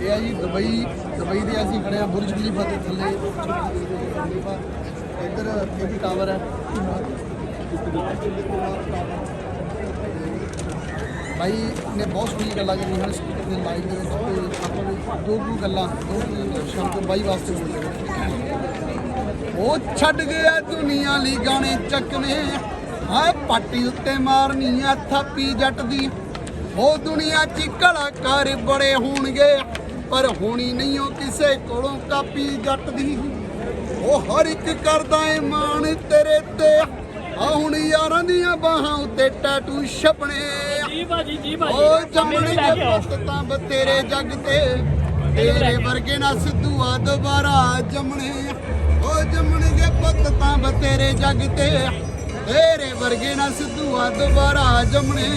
ਇਹ ਆ ਜੀ ਦੁਬਈ ਦੁਬਈ ਦੇ ਅਸੀਂ ਖੜੇ ਆ ਬੁਰਜ ਖਲੀਫਾ ਦੇ ਥੱਲੇ। ਇੱਧਰ ਇਹ ਵੀ ਟਾਵਰ ਹੈ। ਭਾਈ ਨੇ ਬਹੁਤ ਸੋਹਣੀਆਂ ਗੱਲਾਂ ਕਰੀਆਂ ਹਨ। ਸਪੀਕਰ ਦੇ ਲਾਈਵ ਦੇ ਵਿੱਚ ਆਪਾਂ ਨੂੰ ਦੋ ਕੁ ਗੱਲਾਂ, ਦੋ ਕੁ ਸ਼ਬਦ ਬਾਈ ਵਾਸਤੇ ਬੋਲਦੇ ਉਹ ਛੱਡ ਗਿਆ ਦੁਨੀਆ ਲਈ ਗਾਣੇ ਚੱਕਨੇ ਹਾਏ ਪਾਟੀ ਉੱਤੇ ਮਾਰਨੀ ਆ ਥਾਪੀ ਜੱਟ ਦੀ ਉਹ ਦੁਨੀਆ 'ਚ ਕਲਾਕਾਰ ਬੜੇ ਹੋਣਗੇ ਪਰ ਹੋਣੀ ਨਹੀਂ ਉਹ ਕਿਸੇ ਕੋਲੋਂ ਕਾਪੀ ਜੱਟ ਦੀ ਉਹ ਹਰ ਇੱਕ ਕਰਦਾ ਏ ਮਾਣ ਤੇਰੇ ਤੇ। ਆ ਹੁਣ ਯਾਰਾਂ ਦੀਆਂ ਬਾਹਾਂ ਉੱਤੇ ਟੈਟੂ ਛਪਣੇ। ਜੀ ਭਾਜੀ ਜੀ ਭਾਜੀ ਓ ਜੰਮਣੇ ਦੇ। ਪੁੱਤ ਤਾਂ ਬਤੇਰੇ ਜੱਗ ਤੇ। ਤੇਰੇ ਵਰਗੇ ਨਾ ਸਿੱਧੂਆ ਦੁਬਾਰਾ ਜੰਮਣੇ। ਓ ਜੰਮਣੇ ਦੇ ਪੁੱਤ ਤਾਂ ਬਤੇਰੇ ਜੱਗ ਤੇ। ਤੇਰੇ ਵਰਗੇ ਨਾ ਸਿੱਧੂਆ ਦੁਬਾਰਾ ਜੰਮਣੇ।